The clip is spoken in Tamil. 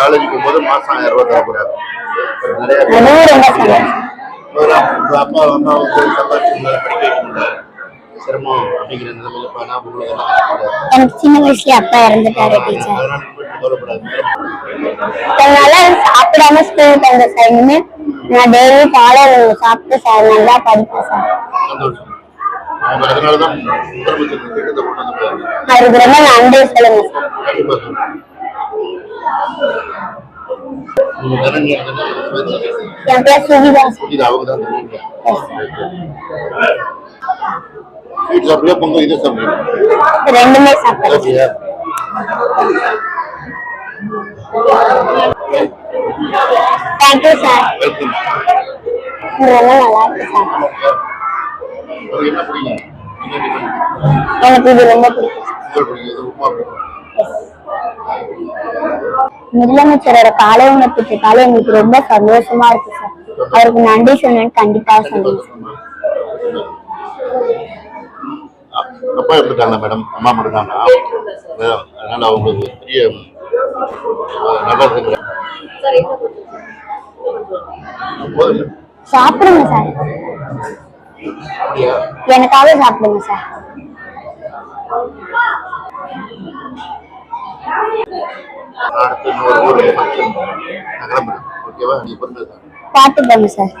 காலேஜ் போகும்போது மாசம் ஆயிரம் ரூபாய் அப்பா சம்பாதிச்சு படிக்க வைக்க சிரமம் அப்படிங்கிற நிலைமையில இப்ப நான் உங்களுக்கு. எனக்கு சின்ன வயசுல அப்பா இறந்துட்டாரு டீச்சர். அதனால சாப்பிடாம ஸ்கூலுக்கு வந்த சார் இனிமே நான் டெய்லி இங்க சாப்பிட்டு சார் நல்லா படிப்பேன் சார் அதுக்கு ரொம்ப நன்றி சொல்லுங்க சார் क्या क्या सुविधा सब लोग पंखो इधर सब रेंट में सब सब थैंक यू सर वेलकम बोलने वाला है तो सर और ये मैं पूरी है। मैंने पूरी बिलंदा पूरी पूरी तो முதலமைச்சரோட காலை உணவு திட்டத்தால எங்களுக்கு ரொம்ப சந்தோஷமா இருக்கு சார் அவருக்கு நன்றி சொன்னேன்னு கண்டிப்பா சொல்லுங்க சார் அப்பா இருக்காங்க மேடம்? அம்மா மட்டும் தானா அதனால அவங்களுக்கு பெரிய அஹ், நல்லா இருக்கு போதும். சாப்பிடுங்க சார் எனக்காக சாப்பிடுங்க சார் அடுத்து இன்னொரு ஊருக்கு கிளம்புறேன் ஓகேவா நீ பொறுமை பார்த்து சார்.